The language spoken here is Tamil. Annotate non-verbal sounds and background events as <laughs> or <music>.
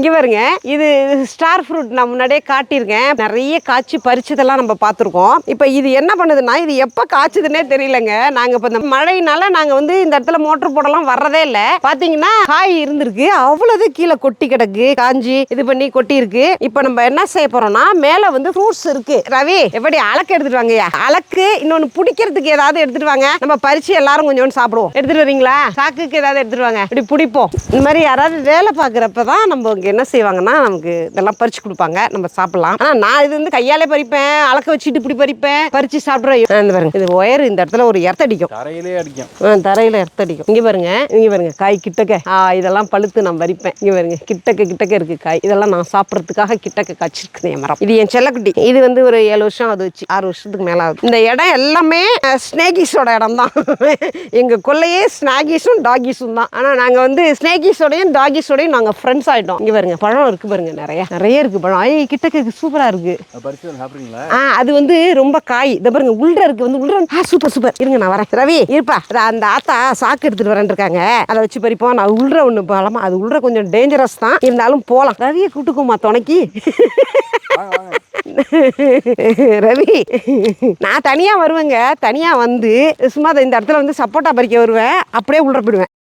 இங்கே பாருங்க இது ஸ்டார் ஃப்ரூட் நான் முன்னாடியே காட்டியிருக்கேன். நிறைய காய்ச்சி பறிச்சதெல்லாம் நம்ம பார்த்துருக்கோம். இப்போ இது என்ன பண்ணுதுன்னா இது எப்போ காய்ச்சதுன்னே தெரியலங்க. நாங்கள் இப்போ இந்த மழையினால நாங்கள் வந்து இந்த இடத்துல மோட்டர் போடலாம் வர்றதே இல்லை. பார்த்தீங்கன்னா காய் இருந்திருக்கு. அவ்வளோது கீழே கொட்டி கிடக்கு. காஞ்சி இது பண்ணி கொட்டி இருக்கு இப்போ நம்ம என்ன செய்ய போகிறோம்னா மேலே வந்து ஃப்ரூட்ஸ் இருக்கு. ரவி எப்படி அலக்கு எடுத்துட்டு வாங்கய்யா அலக்கு இன்னொன்று பிடிக்கிறதுக்கு ஏதாவது எடுத்துட்டு வாங்க. நம்ம பறிச்சு எல்லாரும் கொஞ்சோண்டு சாப்பிடுவோம். எடுத்துட்டு வரீங்களா? சாக்குக்கு ஏதாவது எடுத்துட்டு வாங்க. இப்படி பிடிப்போம். இந்த மாதிரி யாராவது வேலை பார்க்குறப்ப தான் நம்ம இங்கே என்ன செய்வாங்கன்னா நமக்கு இதெல்லாம் பறிச்சு கொடுப்பாங்க. நம்ம சாப்பிடலாம். ஆனால் நான் இது வந்து கையாலே பறிப்பேன். அலக்க வச்சுட்டு இப்படி பறிப்பேன். பறிச்சு சாப்பிட்றேன். இந்த பாருங்க. இது ஒயர் இந்த இடத்துல ஒரு எர்த்தடிக்கும் தரையிலே அடிக்கும். ஆ, தரையில எர்த்தடிக்கும் இங்க பாருங்க. இங்க பாருங்க. காய் கிட்டக்க. ஆ இதெல்லாம் பழுத்து நான் வரிப்பேன் இங்க பாருங்க. கிட்டக்க கிட்டக்க இருக்கு காய். இதெல்லாம் நான் சாப்பிட்றதுக்காக கிட்டக்க காய்ச்சிருக்குது என் மரம். இது என் செல்லக்குட்டி. இது வந்து ஒரு ஏழு வருஷம் அது வச்சு. ஆறு வருஷத்துக்கு மேல ஆகுது. இந்த இடம் எல்லாமே ஸ்னேகிஸோட இடம் தான். <laughs> எங்க கொல்லையே ஸ்னாகிஸும் டாகிஸும் தான். ஆனா நாங்க வந்து ஸ்னேகிஸோடையும் டாகிஸோடையும் நாங்க ஃப்ரெண்ட்ஸ் ஆயிட்டோம். இங்க பாருங்க பழம் இருக்கு பாருங்க நிறைய. நிறைய இருக்கு பழம். ஐய் கிட்டக்க சூப்பரா இருக்கு. ஆ அது வந்து ரொம்ப காய். இந்த பாருங்க உள்ள இருக்கு வந்து உள்ள ஆ சூப்பர் சூப்பர். இருங்க நான் வரேன். ரவி இருப்பா. அந்த ஆத்தா சாக்கு எடுத்துட்டு வரேன் இருக்காங்க. அதை வச்சு பறிப்போம். நான் உள்ள ஒண்ணு போகலாமா அது உள்ள கொஞ்சம் டேஞ்சரஸ் தான். இருந்தாலும் போலாம். ரவியை கூட்டுக்குமா துணைக்கி? ரவி நான் தனியா வருவேங்க. தனியா வந்து சும்மா இந்த இடத்துல வந்து சப்போட்டா பறிக்க வருவேன். அப்படியே உள்ள போயிடுவேன்.